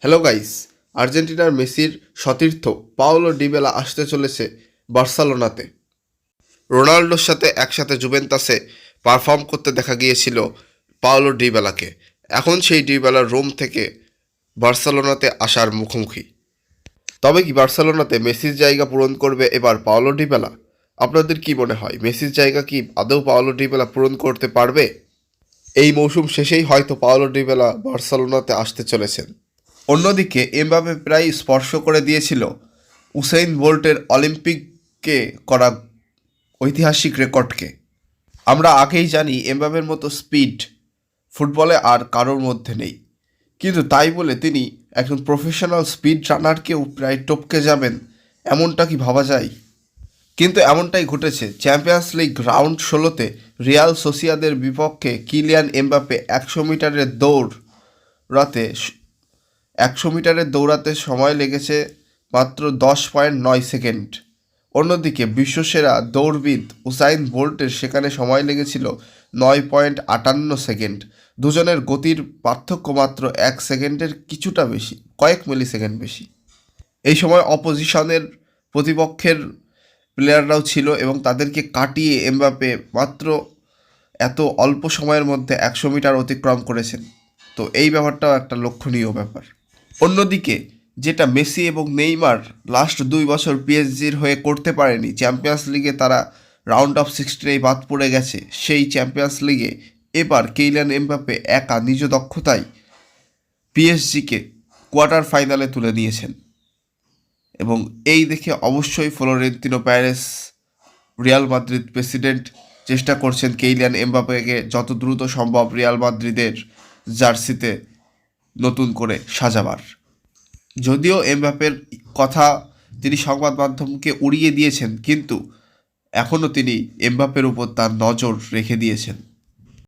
Hello guys আর্জেন্টিনার মেসির সতীর্থ পাওলো ডিবেলা আসতে চলেছে বার্সেলোনাতে। রোনাল্ডোর সাথে একসাথে জুভেন্তাসে পারফর্ম করতে দেখা গিয়েছিল পাওলো ডিবেলাকে। এখন সেই ডিবেলা রোম থেকে বার্সেলোনাতে আসার মুখোমুখি। তবে কি বার্সেলোনাতে মেসির জায়গা পূরণ করবে এবার পাওলো ডিবেলা? আপনাদের কি মনে হয়, মেসির জায়গা কি আদৌ পাওলো ডিবেলা পূরণ করতে পারবে? এই মৌসুম শেষেই হয়তো পাওলো ডিবেলা বার্সেলোনাতে আসতে চলেছেন। অন্যদিকে এমবাপে প্রায় স্পর্শ করে দিয়েছিল উসেইন বোল্টের অলিম্পিককে করা ঐতিহাসিক রেকর্ডকে। আমরা আগেই জানি এমবাপের মতো স্পিড ফুটবলে আর কারোর মধ্যে নেই। কিন্তু তাই বলে তিনি একজন প্রফেশনাল স্পিড রানারকেও প্রায় টপকে যাবেন, এমনটা কি ভাবা যায়? কিন্তু এমনটাই ঘটেছে। চ্যাম্পিয়ন্স লিগ রাউন্ড ষোলোতে রিয়াল সোসিয়াদের বিপক্ষে কিলিয়ান এমবাপে একশো মিটারের দৌড় রাতে একশো মিটারের দৌড়াতে সময় লেগেছে মাত্র দশ পয়েন্ট নয় সেকেন্ড। অন্যদিকে বিশ্বসেরা দৌড়বিদ উসাইন বোল্টের সেখানে সময় লেগেছিল নয় পয়েন্ট আটান্ন সেকেন্ড। দুজনের গতির পার্থক্য মাত্র এক সেকেন্ডের কিছুটা বেশি, কয়েক মিলি সেকেন্ড বেশি। এই সময় অপোজিশনের প্রতিপক্ষের প্লেয়াররাও ছিল এবং তাদেরকে কাটিয়ে এমবাপে মাত্র এত অল্প সময়ের মধ্যে একশো মিটার অতিক্রম করেছেন। তো এই ব্যাপারটাও একটা লক্ষণীয় ব্যাপার। অন্যদিকে, যেটা মেসি এবং নেইমার লাস্ট দুই বছর পিএসজির হয়ে করতে পারেনি চ্যাম্পিয়ন্স লিগে তারা রাউন্ড অফ সিক্সটিনেই বাদ পড়ে গেছে। সেই চ্যাম্পিয়ন্স লিগে এবার কেইলান এমবাপে একা নিজ দক্ষতায় পিএসজিকে কোয়ার্টার ফাইনালে তুলে নিয়েছেন। এবং এই দেখে অবশ্যই Florentino Perez Real Madrid president চেষ্টা করছেন কেইলিয়ান এমবাপেকে যত দ্রুত সম্ভব রিয়াল মাদ্রিদের জার্সিতে নতুন করে সাজাবার। যদিও এমবাপের কথা তিনি সংবাদ মাধ্যমকে উড়িয়ে দিয়েছেন, কিন্তু এখনও তিনি এমবাপের উপর তার নজর রেখে দিয়েছেন।